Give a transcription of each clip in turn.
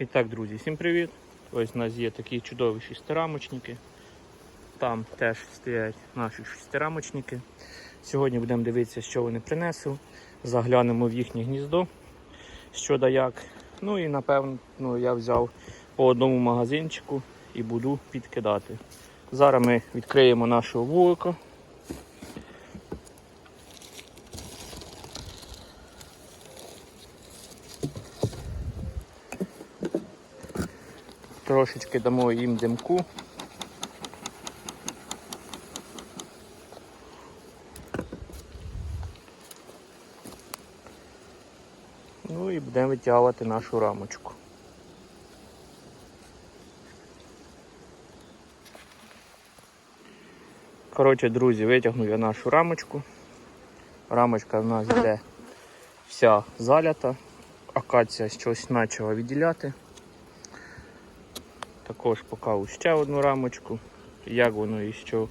І так, друзі, всім привіт! Ось у нас є такі чудові шестирамочники. Там теж стоять наші шестирамочники. Сьогодні будемо дивитися, що вони принесли. Заглянемо в їхнє гніздо, що да як. Ну і напевно ну, я взяв по одному магазинчику і буду підкидати. Зараз ми відкриємо нашого вулика. Трошечки дамо їм димку. Ну і будемо витягувати нашу рамочку. Коротше, друзі, витягнув я нашу рамочку. Рамочка в нас йде вся залята. Акація щось почала відділяти. Також покажу ще одну рамочку. Як воно і що.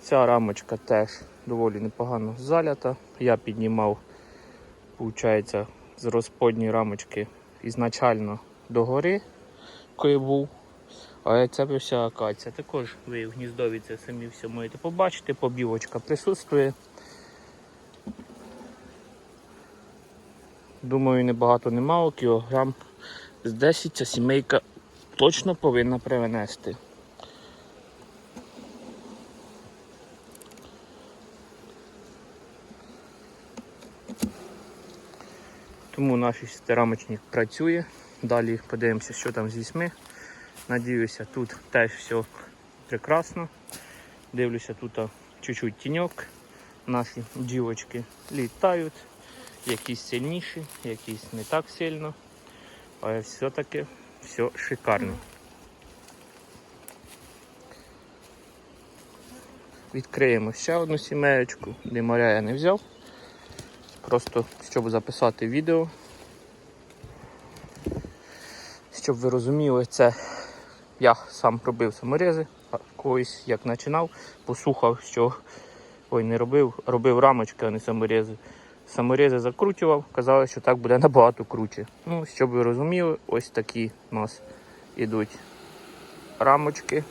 Ця рамочка теж доволі непогано залята. Я піднімав, виходить, з розподньої рамочки ізначально догори, коли був. А це вся акація. Також ви в гніздові це самі все можете побачити, побівочка присутствує. Думаю, небагато немало, кілограм з 10 ця сімейка точно повинна привнести. Тому наш стирамочник працює. Далі подивимося, що там з вісьми. Надіюся, тут теж все прекрасно. Дивлюся, тут чуть-чуть тіньок. Наші дівочки літають. Якісь сильніші, якісь не так сильно. Але все-таки все шикарно. Відкриємо ще одну сімеєчку, де моря я не взяв. Просто щоб записати відео. Щоб ви розуміли, це я сам робив саморези, а колись як починав, послухав, що ой, не робив, робив рамочки, а не саморези. Саморези закручував, казали, що так буде набагато круче. Ну, щоб ви розуміли, ось такі у нас ідуть рамочки.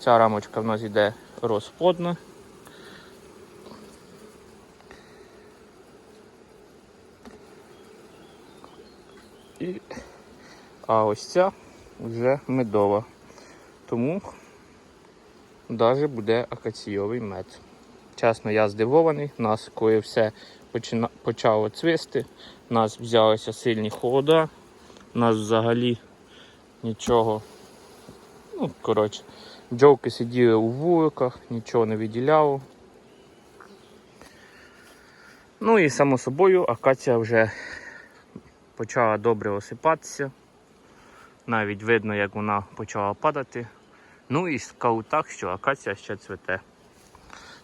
Ця рамочка в нас йде розплодна. І... А ось ця вже медова. Тому навіть буде акаційовий мед. Чесно, я здивований. Нас, коли все почина... почало цвісти, нас взялися сильні холода, нас взагалі нічого. Ну, коротше, бджолки сиділи у вуликах, нічого не відділяло. Ну і само собою акація вже почала добре осипатися. Навіть видно, як вона почала падати. Ну і скажу так, що акація ще цвете.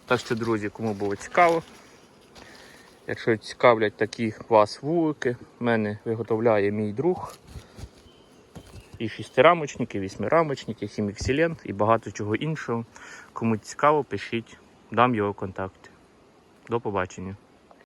Так що, друзі, кому було цікаво, якщо цікавлять такі вас вулики, в мене виготовляє мій друг. І шестирамочники, і вісьмирамочники, хіміксилент і багато чого іншого. Кому цікаво, пишіть, дам його контакти. До побачення.